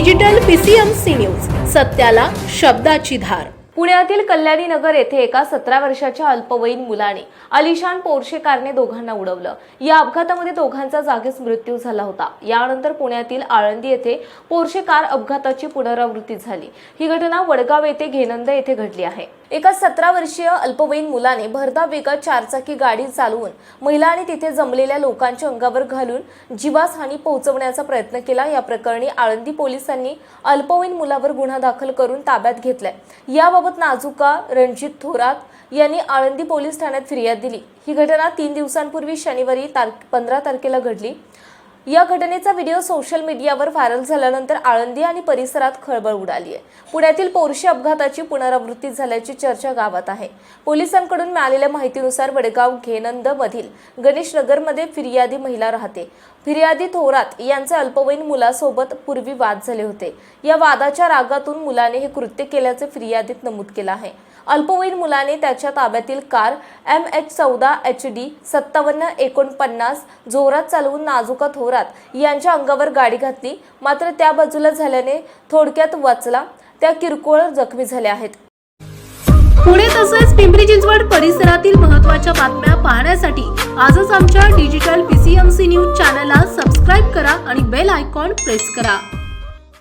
Digital PCMC news सत्याला शब्दाची धार. पुण्यातील कल्याणी नगर येथे एका सतरा वर्षाच्या अल्पवयीन मुलाने अलिशान पोर्शे कारने दोघांना उडवलं. या अपघातामध्ये दोघांचा जागीच मृत्यू झाला होता. यानंतर पुण्यातील आळंदी येथे पोर्शे कार अपघाताची पुनरावृत्ती झाली. ही घटना वडगाव येथे घेनंद येथे घडली आहे. एका सतरा वर्षीय अल्पवयीन मुलाने भरधाव वेगात चारचाकी गाडी चालवून महिला आणि तिथे जमलेल्या लोकांच्या अंगावर घालून जीवासहानी पोहोचवण्याचा प्रयत्न केला. या प्रकरणी आळंदी पोलिसांनी अल्पवयीन मुलावर गुन्हा दाखल करून ताब्यात घेतलाय. याबाबत नाजुका रणजित थोरात यांनी आळंदी पोलीस ठाण्यात फिर्याद दिली. ही घटना तीन दिवसांपूर्वी शनिवारी तार पंधरा तारखेला घडली. या घटनेचा व्हिडिओ सोशल मीडियावर व्हायरल झाल्यानंतर आळंदी आणि परिसरात खळबळ उडाली आहे. पुण्यातील पोरशी अपघाताची पुनरावृत्ती झाल्याची चर्चा गावात आहे. पोलिसांकडून मिळालेल्या माहितीनुसार वडगाव घेनंद मधील गणेश नगरमध्ये फिर्यादी महिला राहते. फिर्यादी थोरात यांचे अल्पवयीन मुलासोबत पूर्वी वाद झाले होते. या वादाच्या रागातून मुलाने हे कृत्य केल्याचे फिर्यादीत नमूद केलं आहे. अल्पवयीन मुलाने त्याच्या ताब्यातील कार एम एच चौदा एच डी सत्तावन्न एकोणपन्नास जोरात चालवून नाजुका थोरात यांच्या अंगावर गाडी घातली. मात्र त्या बाजूला झाल्याने थोडक्यात वाचला. त्या किरकोळ जखमी झाल्या आहेत. पुणे तसेच पिंपरी चिंचवड परिसरातील महत्त्वाच्या बातम्या पाहण्यासाठी आजच आमच्या डिजिटल पीसीएमसी न्यूज चॅनलला सबस्क्राईब करा आणि बेल आयकॉन प्रेस करा.